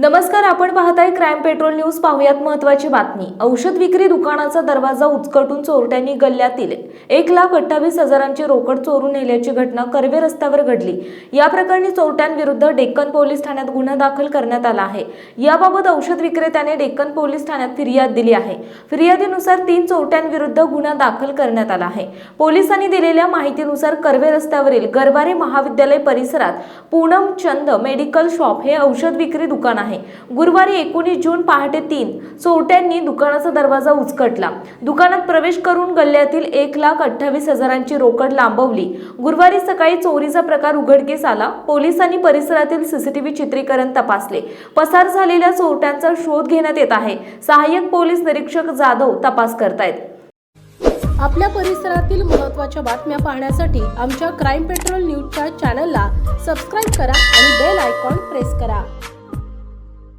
नमस्कार आपण पाहताय क्राईम पेट्रोल न्यूज पाहूयात महत्वाची बातमी. औषध विक्री दुकानाचा दरवाजा उचकटून चोरट्यांनी गल्ल्यातील एक लाख अठ्ठावीस हजारांची रोकड चोरून नेल्याची घटना कर्वे रस्त्यावर घडली. या प्रकरणी चोरट्यांविरुद्ध डेक्कन पोलीस ठाण्यात गुन्हा दाखल करण्यात आला आहे. याबाबत औषध विक्रेत्याने डेक्कन पोलीस ठाण्यात फिर्याद दिली आहे. फिर्यादीनुसार तीन चोरट्यांविरुद्ध गुन्हा दाखल करण्यात आला आहे. पोलिसांनी दिलेल्या माहितीनुसार कर्वे रस्त्यावरील गरवारे महाविद्यालय परिसरात पूनम चंद मेडिकल शॉप हे औषध विक्री दुकान आहे. आहे. गुरुवारी एकोणीस जून पहाटे तीन चोरट्यांनी दुकानाचा दरवाजा उचकटला. दुकानात प्रवेश करून गल्ल्यातील एक लाख अठ्ठावीस हजारांची रोकड लांबवली. गुरुवारी सकाळी चोरीचा प्रकार उघडकीस आला. पोलिसांनी परिसरातील सीसीटीव्ही चित्रीकरण तपासले. पसार झालेल्या चोरट्यांचा शोध घेण्यात येत आहे. सहाय्यक पोलीस निरीक्षक जाधव तपास करतायत. आपल्या परिसरातील महत्त्वाच्या बातम्या पाहण्यासाठी आमच्या क्राईम पेट्रोल न्यूजच्या चॅनलला सबस्क्राईब करा आणि बेल आयकॉन प्रेस करा.